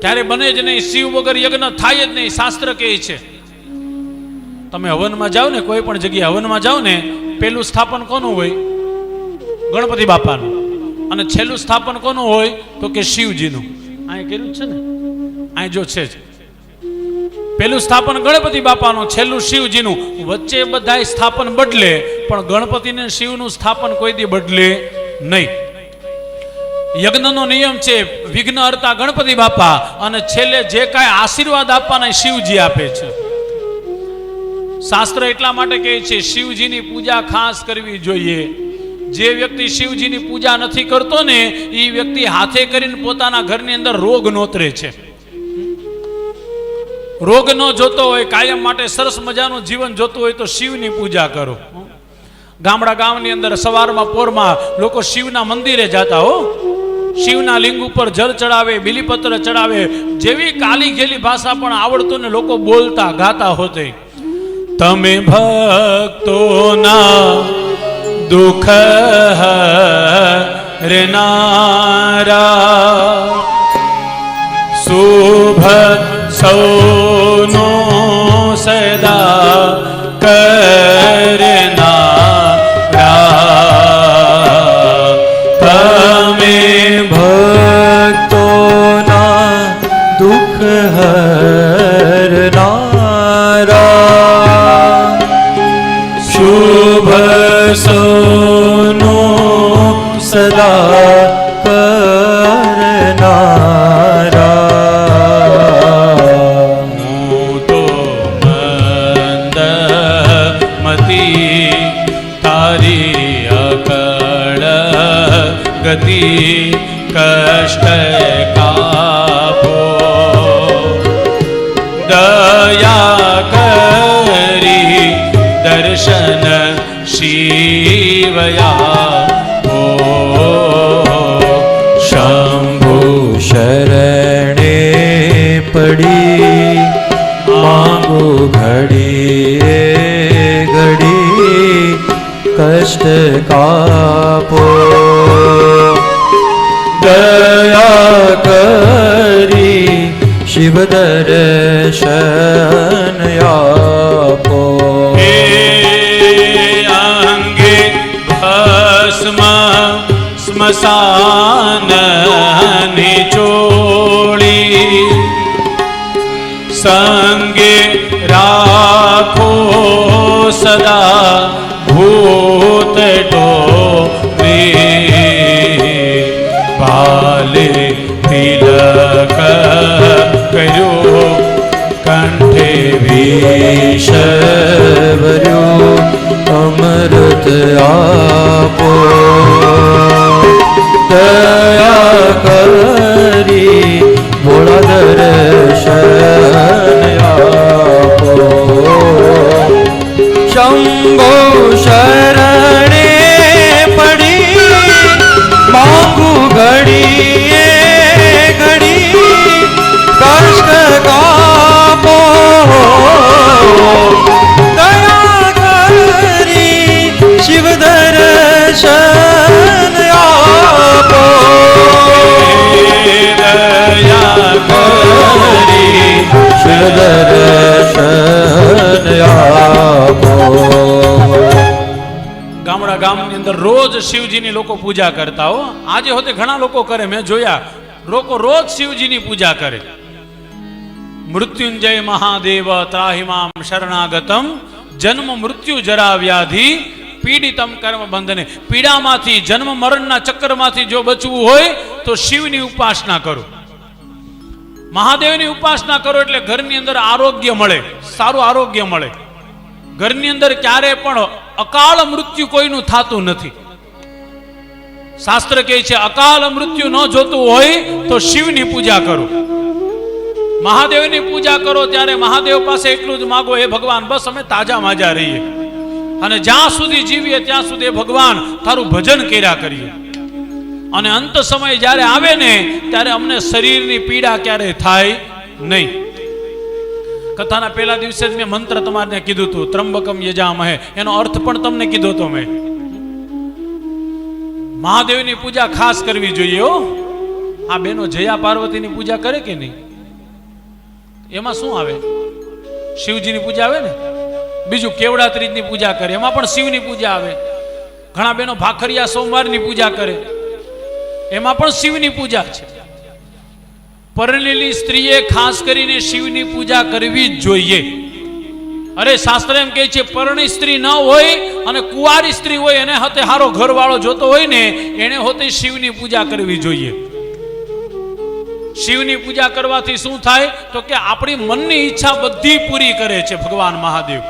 ક્યારે બને જ નહીં, શિવ વગર યજ્ઞ થાય જ નહીં, શાસ્ત્ર કહે છે. તમે હવનમાં જાઓ ને, કોઈ પણ જગ્યાએ હવનમાં જાઓ ને, પેલું સ્થાપન કોનું હોય? ગણપતિ બાપાનું. અને છેલ્લું સ્થાપન કોનું હોય? તો કે શિવજીનું. અહીં કર્યું છે ને? અહીં જો છે જ. પેલું સ્થાપન ગણપતિ બાપાનું, છેલ્લું શિવજીનું. વચ્ચે બધાય સ્થાપન બદલે, પણ ગણપતિને શિવનું સ્થાપન કોઈ દી બદલે નહીં. યજ્ઞનો નિયમ છે, વિઘ્ન હર્તા ગણપતિ બાપા, અને છેલ્લે જે કાંઈ આશીર્વાદ આપવાના શિવજી આપે છે. શાસ્ત્ર એટલા માટે કહે છે, શિવજીની પૂજા ખાસ કરવી જોઈએ. જે વ્યક્તિ શિવજીની પૂજા નથી કરતો ને એ વ્યક્તિ હાથે કરીને પોતાના ઘરની અંદર રોગ નોતરે છે. રોગ ન જોતો હોય, કાયમ માટે સરસ મજાનું જીવન જોતું હોય તો શિવની પૂજા કરો. ગામડા ગામની અંદર સવારમાં પોરમાં લોકો શિવના મંદિરે જતા હો. શિવના લિંગ ઉપર જળ ચડાવે, બિલીપત્ર ચડાવે, જેવી કાલી ઘેલી ભાષા પણ આવડતું ને લોકો બોલતા, ગાતા હોતે. તમે ભક્તોના દુઃખ નારા શુભ સૌનો શુભ સોનો સદા કરનારા હું તો મંદ મતી તારી અકળ ગતિ કષ્ટ શિવયા ઓ શંભુ શરણે પડી માંગુ ઘડી ઘડી કષ્ટ કાપો દયા કરી શિવ સ્મશાન છોડી સંગે રાખો સદા ભૂત ટોળી પાલે તિલક કર્યો, કંઠે વિષ ઈશ્વર્યો અમૃત આપો શંભો શરણે ગામડા ગામની અંદર રોજ શિવજીની લોકો પૂજા કરતા હો. આજે હોતે ઘણા લોકો કરે, મેં જોયા. લોકો રોજ શિવજીની પૂજા કરે. મૃત્યુંજય મહાદેવ ત્રાહિમામ શરણાગતમ. જન્મ મૃત્યુ જરા વ્યાધિ. પીડિતમ કર્મ બંધને. પીડામાંથી, જન્મ મરણના ચક્કરમાંથી જો બચવું હોય, તો શિવની ઉપાસના કરો. મહાદેવની ઉપાસના કરો એટલે ઘરની અંદર આરોગ્ય મળે. સારું આરોગ્ય મળે. ઘરની અંદર ક્યારે પણ અકાળ મૃત્યુ કોઈનું થતું નથી. શાસ્ત્ર કહે છે, અકાળ મૃત્યુ ન જોતું હોય તો શિવની પૂજા કરો. મહાદેવની પૂજા કરો ત્યારે મહાદેવ પાસે એટલું જ માગો, હે ભગવાન, બસ અમે તાજા માજા રહીએ. અને જ્યાં સુધી જીવીએ ત્યાં સુધી ભગવાન, તારું ભજન કર્યા કરીએ. અને અંત સમય જ્યારે આવે ને, ત્યારે અમને શરીરની પીડા ક્યારેય થાય નહીં. કથાના પહેલા દિવસે જ મેં મંત્ર તમારને કીધું હતું ત્રંબકમ યજામહે. એનો અર્થ પણ તમને કીધો હતો મેં. મહાદેવની પૂજા ખાસ કરવી જોઈએ હો. આ બેનો જયા પાર્વતીની પૂજા કરે કે નહીં? એમાં શું આવે? શિવજીની પૂજા આવે ને? બીજું કેવડાત્રીજની પૂજા કરે. એમાં પણ શિવની પૂજા આવે. ઘણા બહેનો ભાખરિયા સોમવારની પૂજા કરે. એમાં પણ શિવની પૂજા છે. પરણેલી સ્ત્રીએ ખાસ કરીને શિવની પૂજા કરવી જ જોઈએ. અરે શાસ્ત્ર એમ કહે છે, પરણી સ્ત્રી ન હોય અને કુંવારી સ્ત્રી હોય, એને હતે હારો ઘરવાળો જોતો હોય ને, એને હોતે શિવની પૂજા કરવી જોઈએ. શિવની પૂજા કરવાથી શું થાય? તો કે આપણી મનની ઈચ્છા બધી પૂરી કરે છે ભગવાન મહાદેવ.